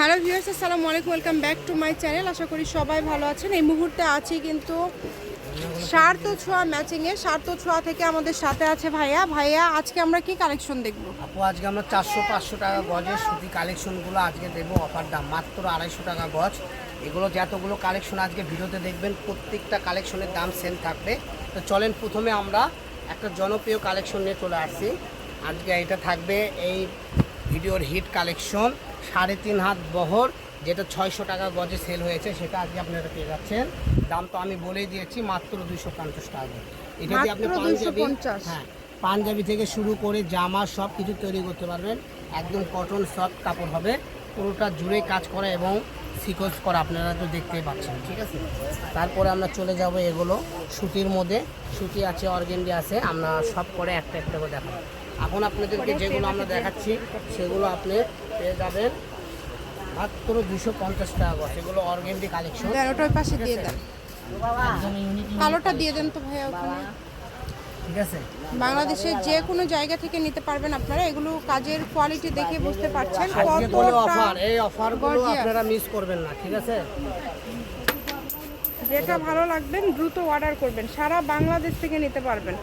Hello viewers, আসসালামু আলাইকুম, welcome back to my channel. আশা করি সবাই ভালো আছেন। এই মুহূর্তে আছি কিন্তু সার্থ ছোঁয়া ম্যাচিংয়ে সার্থ ছোঁয়া থেকে আমাদের সাথে আছে ভাইয়া। ভাইয়া, আজকে আমরা কি কালেকশন দেখব? আপু, আজকে আমরা চারশো পাঁচশো টাকা গজের সুতি কালেকশনগুলো আজকে দেবো অফার দাম। মাত্র আড়াইশো টাকা গজ। এগুলো যতগুলো কালেকশন আজকে ভিডিওতে দেখবেন, প্রত্যেকটা কালেকশনের দাম সেম থাকবে। তো চলেন প্রথমে আমরা একটা জনপ্রিয় কালেকশন নিয়ে চলে আসছি আজকে এটা থাকবে এই ভিডিওর হিট কালেকশন সাড়ে তিন হাত বহর যেটা ছয়শো টাকা গজে সেল হয়েছে সেটা আজকে আপনারা পেয়ে যাচ্ছেন। দাম তো আমি বলেই দিয়েছি মাত্র দুইশো পঞ্চাশ টাকা। এটা দিয়ে আপনি পাঞ্জাবি হ্যাঁ পাঞ্জাবি থেকে শুরু করে জামা সব কিছু তৈরি করতে পারবেন। একদম কটন সফট কাপড় হবে। পুরোটা জুড়ে কাজ করে এবং সিকোয়েন্স করা আপনারা তো দেখতেই পাচ্ছেন ঠিক আছে? তারপরে আমরা চলে যাব এগুলো সুতির মধ্যে। সুতি আছে অর্গেন্ডি আছে আমরা সব করে একটা একটা করে দেখাবো। এখন আপনাদেরকে যেগুলো আমরা দেখাচ্ছি সেগুলো আপনি পেয়ে যাবেন মাত্র দুশো পঞ্চাশ টাকা করে। সেগুলো অর্গেন্ডি কালেকশন। দেন পাশে দিয়ে দেন। কালোটা দিয়ে দেন তো ভাইয়া ওখানে। ঠিক আছে? বাংলাদেশের যে কোনো জায়গা থেকে নিতে পারবেন আপনারা। এগুলো কাজের কোয়ালিটি দেখে বুঝতে পারছেন। কতটা অফার এই অফারগুলো আপনারা মিস করবেন না ঠিক আছে? যেটা ভালো লাগবেন দ্রুত অর্ডার করবেন। সারা বাংলাদেশ থেকে নিতে পারবেন।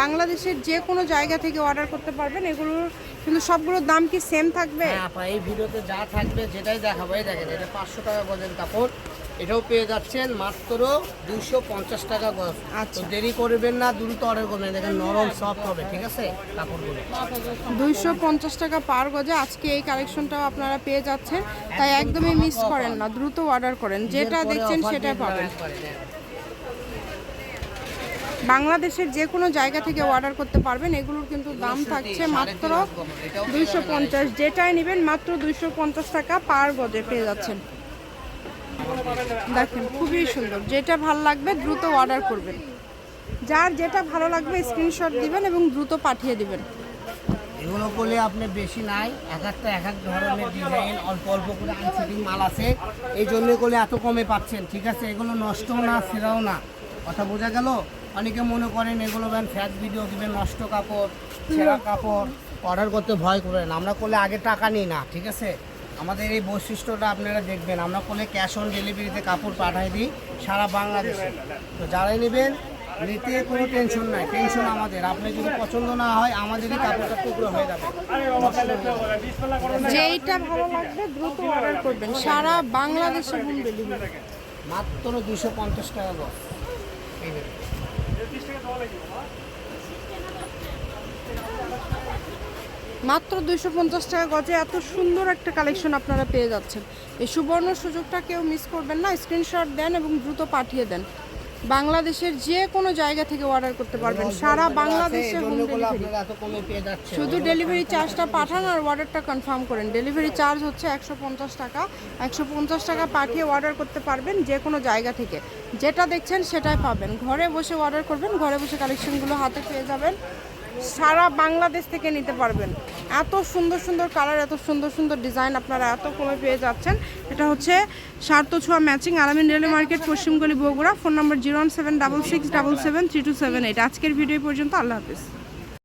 বাংলাদেশের যে কোনো জায়গা থেকে অর্ডার করতে পারবেন। এগুলোর কিন্তু সবগুলোর দাম কি সেম থাকবে? হ্যাঁ আপা এই ভিডিওতে যা থাকবে যেটাই দেখাবো এই দেখেন এটা পাঁচশো টাকা গজের কাপড়। এটাও পেয়ে যাচ্ছেন মাত্র দুইশো পঞ্চাশ টাকা গজ। আচ্ছা। তো দেরি করবেন না দ্রুত অর্ডার করবেন। দেখেন নরম সফট হবে ঠিক আছে? কাপড়গুলো। দুইশো পঞ্চাশ টাকা পার গজে আজকে এই কালেকশনটাও আপনারা পেয়ে যাচ্ছেন। তাই একদমই মিস করেন না দ্রুত অর্ডার করেন। যেটা দেখছেন সেটা পাবেন। বাংলাদেশের যে কোনো জায়গা থেকে অর্ডার করতে পারবেন, এগুলোর কিন্তু দাম থাকছে মাত্র দুইশো পঞ্চাশ। যেটাই নেবেন মাত্র দুইশো পঞ্চাশ টাকা পার গজে পেয়ে যাচ্ছেন। দেখেন, খুবই সুন্দর। যেটা ভালো লাগবে দ্রুত অর্ডার করবেন। যার যেটা ভালো লাগবে স্ক্রিনশট দিবেন এবং দ্রুত পাঠিয়ে দিবেন। এগুলো করলে আপনি বেশি নাই, এক একটা এক এক ধরনের ডিজাইন অল্প অল্প করে আনসিটিং মাল আছে। এই জন্য করলে এত কমে পাচ্ছেন, ঠিক আছে? এগুলো নষ্টও না, সেরাও না। কথা বোঝা গেল? অনেকে মনে করেন এগুলো ব্যান ফ্যাট ভিডিও দিবেন নষ্ট কাপড় ছেঁড়া কাপড় অর্ডার করতে ভয় করেন। আমরা করলে আগে টাকা নিই না ঠিক আছে? আমাদের এই বৈশিষ্ট্যটা আপনারা দেখবেন। আমরা করলে ক্যাশ অন ডেলিভারিতে কাপড় পাঠাই দিই সারা বাংলাদেশে। তো যারাই নেবেন নিতে কোনো টেনশন নাই। টেনশন আমাদের। আপনি যদি পছন্দ না হয় আমাদেরই কাপড়টা টুকরো হয়ে যাবে। যেইটা ভালো লাগবে দ্রুত অর্ডার করবেন। সারা বাংলাদেশে হোম ডেলিভারি মাত্র দুশো পঞ্চাশ টাকা গজ এই মাত্র দুইশো পঞ্চাশ টাকা গজে এত সুন্দর একটা কালেকশন আপনারা পেয়ে যাচ্ছেন। এই সুবর্ণ সুযোগটা কেউ মিস করবেন না স্ক্রিনশট দেন এবং দ্রুত পাঠিয়ে দেন। বাংলাদেশের যে কোনো জায়গা থেকে অর্ডার করতে পারবেন। সারা বাংলাদেশে হোম ডেলিভারি শুধু ডেলিভারি চার্জটা পাঠান আর অর্ডারটা কনফার্ম করেন। ডেলিভারি চার্জ হচ্ছে একশো পঞ্চাশ টাকা। একশো পঞ্চাশ টাকা পাঠিয়ে অর্ডার করতে পারবেন যে কোনো জায়গা থেকে। যেটা দেখছেন সেটাই পাবেন। ঘরে বসে অর্ডার করবেন ঘরে বসে কালেকশনগুলো হাতে পেয়ে যাবেন। সারা বাংলাদেশ থেকে নিতে পারবেন। এত সুন্দর সুন্দর কালার এত সুন্দর সুন্দর ডিজাইন আপনারা এত কমে পেয়ে যাচ্ছেন। এটা হচ্ছে সার্থ ছোঁয়া matching Alamin railway market, পশ্চিমগলি Bogura, phone number zero one seven double six double seven three two seven eight. আজকের ভিডিও পর্যন্ত, আল্লাহ হাফিজ।